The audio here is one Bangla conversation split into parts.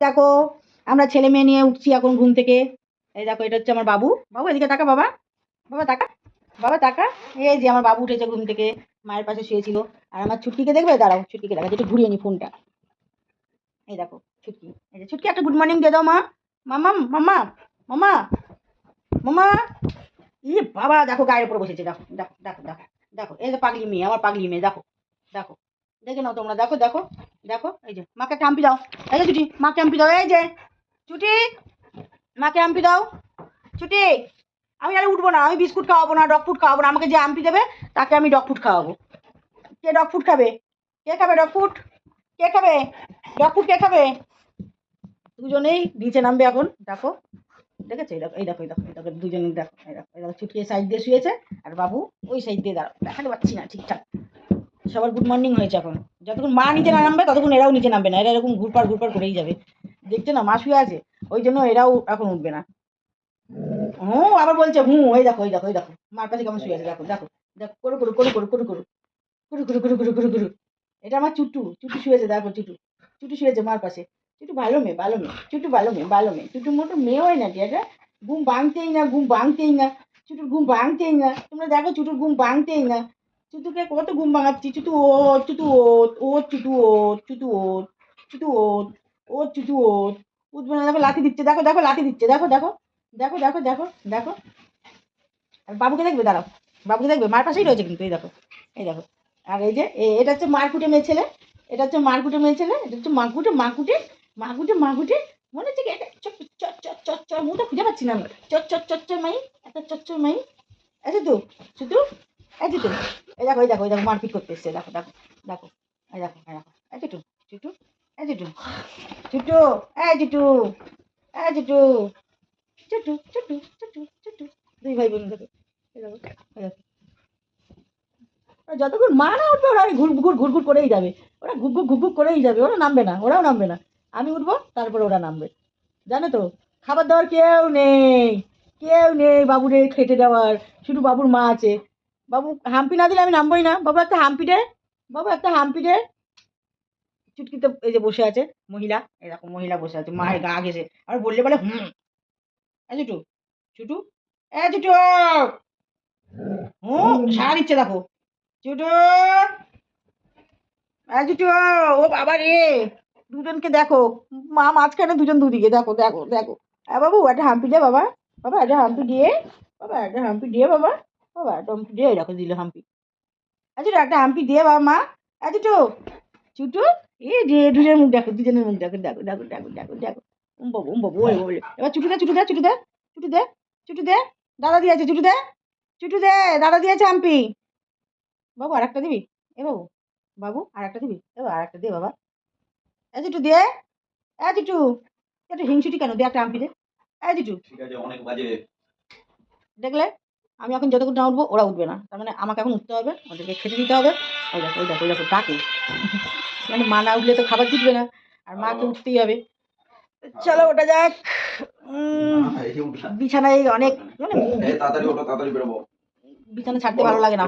দেখো, আমরা ছেলে মেয়ে নিয়ে উঠছি এখন ঘুম থেকে। এই দেখো, এটা হচ্ছে আমার বাবু। বাবু, এদিকে তাকা, বাবা। বাবা, তাকা। বাবা, তাকা। এই যে আমার বাবু উঠেছে ঘুম থেকে, মায়ের পাশে শুয়েছিল। আর আমার ছুটকিকে দেখবে? দাঁড়াও, ছুটকিকে দেখা, একটু ঘুরিয়ে নি ফোনটা। এই দেখো, ছুটকি। এই যে ছুটকি, একটা গুড মর্নিং দিয়ে দাও, মা। মামা মামা মামা মামা। ই বাবা, দেখো, গায়ের উপরে বসেছে, দেখো দেখো দেখো দেখো দেখো। এই যে পাগলি মেয়ে, আমার পাগলি মেয়ে, দেখো দেখো। দেখে নাও তোমরা, দেখো দেখো। দেখো, এই যে, মাকে একটা হাম্পি দাও। এই যে ছুটি মাকে হাম্পি দাও, এই যে। ছুটি মাকে হাম্পি দাও। ছুটি আমি আর উঠবো না, আমি বিস্কুট খাওয়াবো না, ডগ ফুড খাওয়াবো না, আমাকে যে হাম্পি দেবে, তাকে আমি ডগ ফুড খাওয়াবো। কে ডগ ফুড খাবে? কে খাবে ডগ ফুড? কে খাবে? ডগ ফুড কে খাবে? দুজনেই নিচে নামবে এখন, দেখো। দেখেছ? এই দেখো এই দেখো এই দেখো এই দেখো দুজনেই দেখো, এই দেখো এই দেখো ছুটি সাইড দিয়ে শুয়েছে, আর বাবু ওই সাইড দিয়ে দাঁড়াও, দেখাতে পাচ্ছি না ঠিকঠাক। সবার গুড মর্নিং হয়েছে এখন। যতক্ষণ মা নিচে না নামবে, ততক্ষণ এরাও নিচে নামবে না। এরা এরকম ঘুরপার ঘুরপার করেই যাবে। দেখছে না, মা শুয়ে আছে। ওই জন্য এরাও এখন উঠবে না। হুম আবার বলছে হুম ওই দেখো ওই দেখো ওই দেখো। মার কাছে কেমন শুয়ে আছে, দেখো দেখো। দেখো, করু করু করু করু করু করু। করু করু করু করু করু করু। এটা আমার চুটু। চুটু শুয়েছে দেখো, চুটু। চুটু শুয়েছে মার পাশে। চুটু ভালো মেয়ে ভালো মেয়ে। চুটু ভালো মেয়ে ভালো মেয়ে। চুটু মোটো মেয়ে হয় না এটা ঘুম ভাঙতেই না, ঘুম ভাঙতেই না। চুটুর ঘুম ভাঙতেই না। তোমরা দেখো, চুটুর ঘুম ভাঙতেই না। চুটুকে কত ঘুম ভাঙাচ্ছি? চুটু ওট চুটু ওট ও চুটু ওট চুটু ওট চুটু ওট ও চুটু ওট উঠবে না, দেখো লাঠি দিচ্ছে, দেখো দেখো লাঠি দিচ্ছে, দেখো দেখো দেখো দেখো দেখো দেখো। আর বাবুকে দেখবে? দাঁড়াও, বাবুকে দেখবে? মার পাশেই রয়েছে কিন্তু, এই দেখো এই দেখো। আর এই যে এটা হচ্ছে মারকুটে মেয়ে ছেলে, এটা হচ্ছে মারকুটে মেয়ে ছেলে, এটা হচ্ছে মাকুটে মাকুটে মাকুটে মাকুটে, মনে হচ্ছে কি এটা চট চট চট চট চট, মুখটা খুঁজে পাচ্ছি না আমি চট চট চট চট, মাই, একটা চট চট, মাই। আছে তো শুধু আছে তো এই দেখো এই দেখো এই দেখো, মারপিট করতে এসছে দেখো দেখো দেখো, এই দেখো এই দেখো, এই চুটু চুটু এই চুটু চুটু এই চুটু এই চুটু চুটু চুটু চুটু চুটু দুই ভাই বোন এই এই যতক্ষণ মা না উঠবে, ওরা ঘুর ঘুর ঘুর ঘুর করেই যাবে। ওরা ঘুর ঘুর ঘুর ঘুর করেই যাবে, ওরা নামবে না, ওরাও নামবে না। আমি উঠবো, তারপরে ওরা নামবে। জানো তো, খাবার দাবার কেউ নেই কেউ নেই বাবুরে খেটে দেওয়ার, শুধু বাবুর মা আছে। বাবু, হাম্পি না দিলে আমি নামবোই না। বাবু, একটা হাম্পি দে। বাবু, একটা হাম্পি দে। চুটকিতে এই যে বসে আছে মহিলা, এরকম মহিলা বসে আছে, মায়ের গা ঘেসে আর বললে বলে, হুম। চুটু চুটু এ চুটু হুম, সারা দিচ্ছে দেখো। এ চুটু ও বাবা রে, দুজনকে দেখো। মা মাঝখানে দুজন দুদিকে, দেখো দেখো দেখো। হ্যাঁ বাবু, একটা হাম্পি দে বাবা। বাবা, একটা হাম্পি দিয়ে, বাবা, একটা হাম্পি দিয়ে বাবা। বাবা একটা হাম্পি দিয়ে দিল হাম্পি। আচ্ছা একটা হাম্পি দিয়ে বাবা মা আচ্ছা তো চুটু এ যে দুজনের মুখ দেখো দুজনের মুখ দেখো দেখো দেখো দেখো দেখো দেখো। উম বাবু উম বাবু ওই বলে। এবার চুটু দে চুটু দে চুটু দে চুটু দে চুটু দে দাদা দিয়েছে চুটু দে চুটু দে দাদা দিয়েছে হাম্পি। বাবু আর একটা দিবি? এ বাবু বাবু আর একটা দিবি? এ আর একটা দে বাবা। এ চুটু দে এ চুটু একটু হিংসুটি কেন? দে একটা হাম্পি দে। এ চুটু। ঠিক আছে অনেক বাজে। দেখলে? আমি এখন যতক্ষণ না উঠবো ওরা উঠবে না। তার মানে আমাকে এখন উঠতে হবে ওদেরকে খেতে দিতে হবে। ওই দেখো ওই দেখো ওই দেখো ডাকে। মানে মা না উঠলে তো খাবার জুটবে না। আর মাকে উঠতেই হবে। চলো ওটা যাক। বিছানায় অনেক মানে বিছানা ছাড়তে ভালো লাগে না।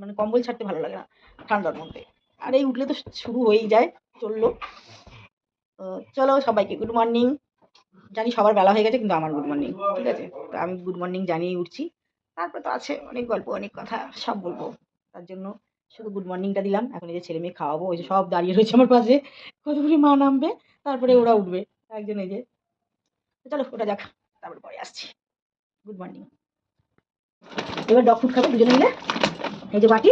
মানে কম্বল ছাড়তে ভালো লাগে না ঠান্ডার মধ্যে। আর এই উঠলে তো শুরু হয়েই যায় চলল। তো চলো সবাইকে গুড মর্নিং জানি সবার বেলা হয়ে গেছে কিন্তু আমার গুড মর্নিং ঠিক আছে? তো আমি গুড মর্নিং জানিয়েই উঠছি। তারপরে তো আছে অনেক গল্প অনেক কথা সব বলব। তার জন্য শুধু গুড মর্নিংটা দিলাম। এখন এই যে ছেলে মেয়ে খাওয়াবো ওই যে সব দাঁড়িয়ে রয়েছে আমার পাশে। কতগুলি মা নামবে? তারপরে ওরা উঠবে। একজন এই যে। চলো ওটা যাক। তারপরে পরে আসছি। গুড মর্নিং এবার ডগ ফুড খাবে দুজনে মিলে। এই যে বাটি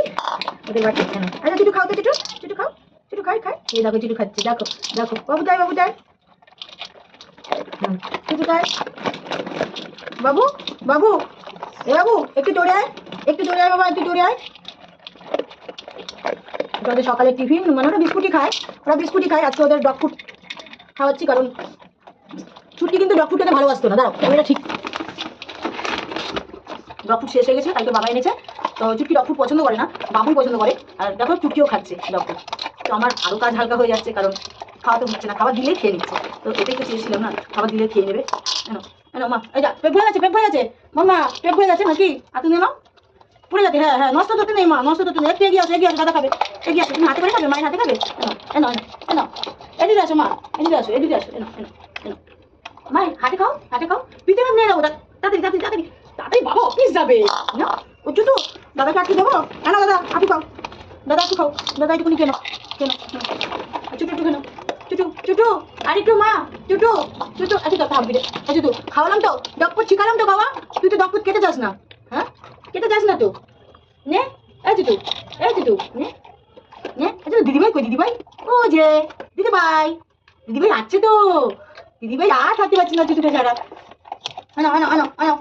ওদের বাটি। আচ্ছা চুটু খাও তো চুটু। চুটু খাও। চুটু খাই খাই। এই দেখো চিটু খাচ্ছে। দেখো দেখো। বাবু যাই বাবু হুম, চুটু খাই বাবু বাবু। এ বাবু, একটু দৌড়ে আয়। একটু দৌড়ে আয় বাবা, একটু দৌড়ে আয়। ওদের সকালে টিফিন মানে ওরা বিস্কুটই খায়। ওরা বিস্কুটই খায়, আজকে ওদের ডগ ফুড খাওয়াচ্ছি কারণ ছুটি কিন্তু ডগ ফুড খেতে ভালোবাসতো না। দাঁড়াও ক্যামেরা ঠিক। ডগ ফুড শেষ হয়ে গেছে তাই তো বাবা এনেছে। তো চুটকি ডগ ফুড পছন্দ করে না, বাবুই পছন্দ করে। আর দেখো চুটকিও খাচ্ছে ডগ ফুড তো আমার আরও কাজ হালকা হয়ে যাচ্ছে, কারণ খাওয়াতে হচ্ছে না, খাবার দিলেই খেয়ে নিচ্ছে। তো এটাই তো চেয়েছিলাম না, খাবার দিলে খেয়ে নেবে। কেন কেন মা, এই যা পেট ভরে গেছে পেট ভরে গেছে মামা পেট ভরে নাকি আর তুমি নাও পড়ে যাবে হ্যাঁ হ্যাঁ নষ্ট মা, নষ্ট করতে নেই। একটু এগিয়ে দাদা খাবে। এগিয়ে আসো হাতে করে খাবে হাতে খাবে? এনো এনো এনো এদিকে মা এদিকে আসো এদিকে আসো এনো এনো এনো মাই হাতে খাও হাতে খাও। পিঠে নিয়ে যাব তাড়াতাড়ি তাড়াতাড়ি তাড়াতাড়ি। যাবে। না? ও চুটু দাদাকে আটকে দেবো? হ্যাঁ দাদা আপনি খাও। দাদা, একটু দাদা, একটুখানি কেন কেন চুটু একটু কেন চুটু চুটু আর মা, চুটু চুটু আচ্ছা তো ভাববি আচ্ছা তো, খাওয়ালাম তো শিখালাম তো বাবা। তুই তো কেটে যাস না হ্যাঁ? কেটে যাস না তো। নে, এই চুটু এই চুটু, নে নে। আচ্ছা দিদিভাই কই, দিদিভাই? ও যে, দিদিভাই দিদিভাই আছে তো। দিদিভাই আর থাকতে পারছি না চুটুকে ছাড়া। আনো আনো আনো আনো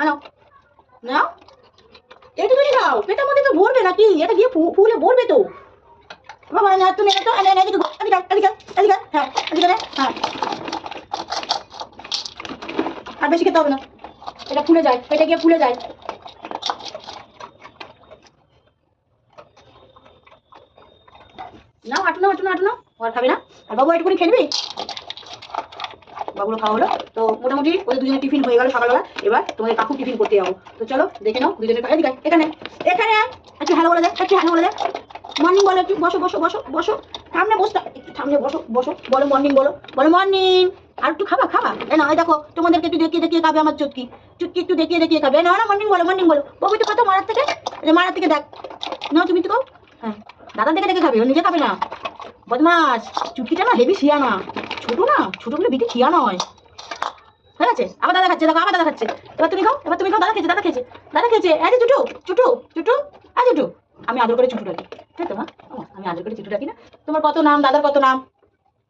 আনো। নাও। খাও। পেটের মধ্যে ভরবে নাকি? এটা গিয়ে ফুলে ভরবে তো। বাবা না তুমি তো এনে এনে এদিকে এদিকে এদিকে এদিকে হ্যাঁ এদিকে নে, হ্যাঁ। আর বেশি খেতে হবে না। এটা ফুলে যায় পেটে গিয়ে ফুলে যায়। না হাঁটু না হাঁটু না হাঁটু না আর খাবে না? আর বাবু একটুখানি খেয়ে নিবি বাবুরও খাওয়া হলো। তো মোটামুটি ওদের দুজনে টিফিন হয়ে গেল সকালবেলা। এবার তোমাদের কাকু টিফিন করতে যাব। তো চলো দেখে নাও দুজনে এদিকে আয়, এখানে এখানে। একটু হ্যালো বলে দেয় একটু হ্যালো বলে দেয় মর্নিং বলো একটু, বসো বসো বসো বসো। সামনে বসো একটু সামনে বসো বসো। বলো মর্নিং বলো। বলো মর্নিং আর একটু খাবা খাবা? এ না দেখো, তোমাদেরকে একটু দেখিয়ে দেখিয়ে খাবে আমার চুটকি। চুটকি একটু দেখিয়ে দেখিয়ে খাবে। না না মর্নিং বলো মর্নিং বলো। বাবু একটু কত মারার থেকে মারার থেকে দেখ। নাও তুমি তো খাও। হ্যাঁ। দাদা দেখে দেখে খাবে, ও নিজে খাবে না। বদমাস চুটকিটা না হেভি শিয়া না, ছোট না ছোটগুলো বিটি খিয়া নয় হয়ে গেছে? আবার দাদা খাচ্ছে, দেখো, আবার দাদা খাচ্ছে। এবার তুমি খাও, এবার তুমি খাও, দাদা খেয়েছে দাদা খেয়েছে। দাদা খেয়েছে। যে চুটু চুটু চুটু আ চুটু আমি আদর করে চুটু তাই তো আমি আদর করে চুটু ডাকি না। তোমার কত নাম, দাদার কত নাম?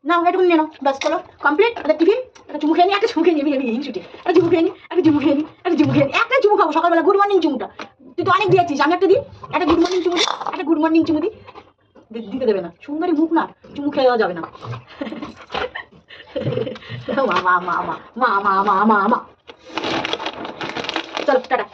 নাও এটুকু নিয়ে নাও, ব্যাস, চলো। কমপ্লিট একটা টিফিন একটা চুমু খেয়ে নি, একটা চুমু খেয়ে নিবি আমি ছুটি একটা চুমু খেয়ে নি, একটা চুমু খেয়ে নি, একটা চুমু খেয়ে নি, একটা চুমু খাব, সকালবেলা গুড মর্নিং চুমুটা। তুই তো অনেক দিয়েছিস, আমি একটা দিই, একটা গুড মর্নিং চুমু একটা গুড মর্নিং চুমু দিই। দিতে দেবে না, সুন্দরী মুখ না, চুমু খেয়ে দেওয়া যাবে না। মা মা মা মা মা মা মা মা মা। চলো, টাটা।